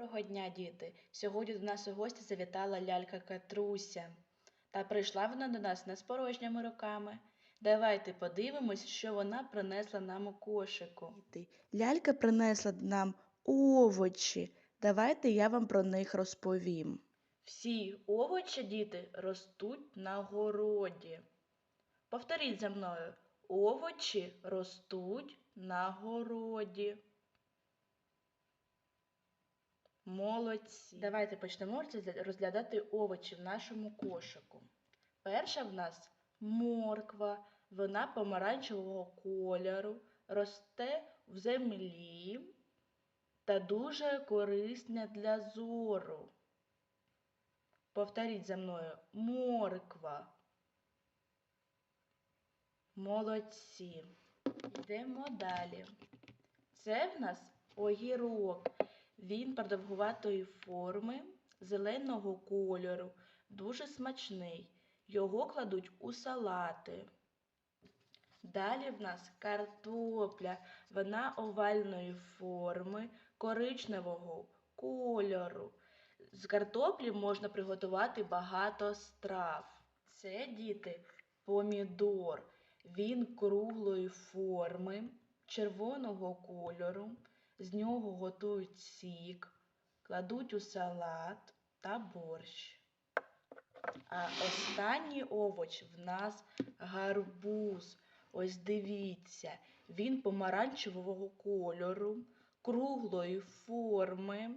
Доброго дня, діти! Сьогодні до нас у гості завітала лялька Катруся. Та прийшла вона до нас не з порожніми руками. Давайте подивимось, що вона принесла нам у кошику. Лялька принесла нам овочі. Давайте я вам про них розповім. Всі овочі, діти, ростуть на городі. Повторіть за мною. Овочі ростуть на городі. Молодці. Давайте почнемо розглядати овочі в нашому кошику. Перша в нас морква. Вона помаранчевого кольору, росте в землі та дуже корисна для зору. Повторіть за мною. Морква. Молодці. Йдемо далі. Це в нас огірок. Він продовгуватої форми, зеленого кольору, дуже смачний. Його кладуть у салати. Далі в нас картопля. Вона овальної форми, коричневого кольору. З картоплі можна приготувати багато страв. Це, діти, помідор. Він круглої форми, червоного кольору. З нього готують сік, кладуть у салат та борщ. А останній овоч в нас гарбуз. Ось дивіться, він помаранчевого кольору, круглої форми,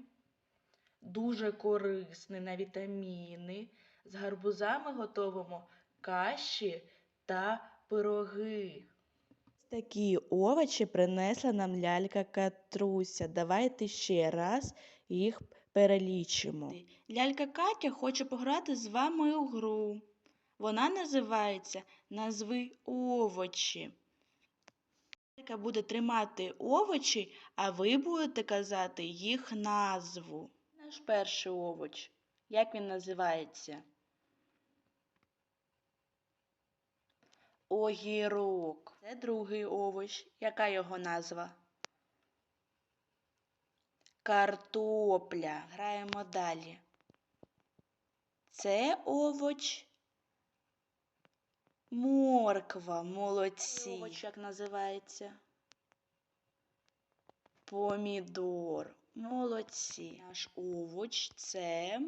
дуже корисний на вітаміни. З гарбузами готовимо каші та пироги. Такі овочі принесла нам лялька Катруся. Давайте ще раз їх перелічимо. Лялька Катя хоче пограти з вами у гру. Вона називається Назви овочі. Лялька буде тримати овочі, а ви будете казати їх назву. Наш перший овоч. Як він називається? Огірок. Це другий овоч. Яка його назва? Картопля. Граємо далі. Це овоч. Морква. Молодці. Овоч як називається? Помідор. Молодці. Наш овоч це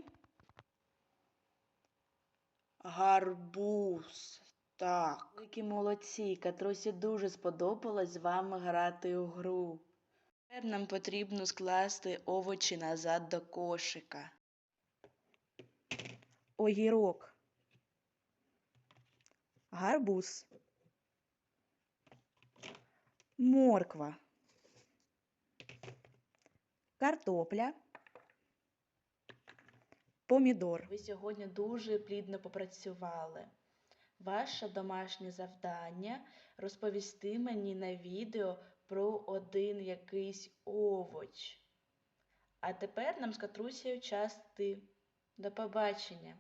гарбуз. Так. Великі молодці. Катрусі дуже сподобалось з вами грати у гру. Тепер нам потрібно скласти овочі назад до кошика. Огірок. Гарбуз. Морква. Картопля. Помідор. Ви сьогодні дуже плідно попрацювали. Ваше домашнє завдання розповісти мені на відео про один якийсь овоч. А тепер нам з Катрусею час ти. До побачення!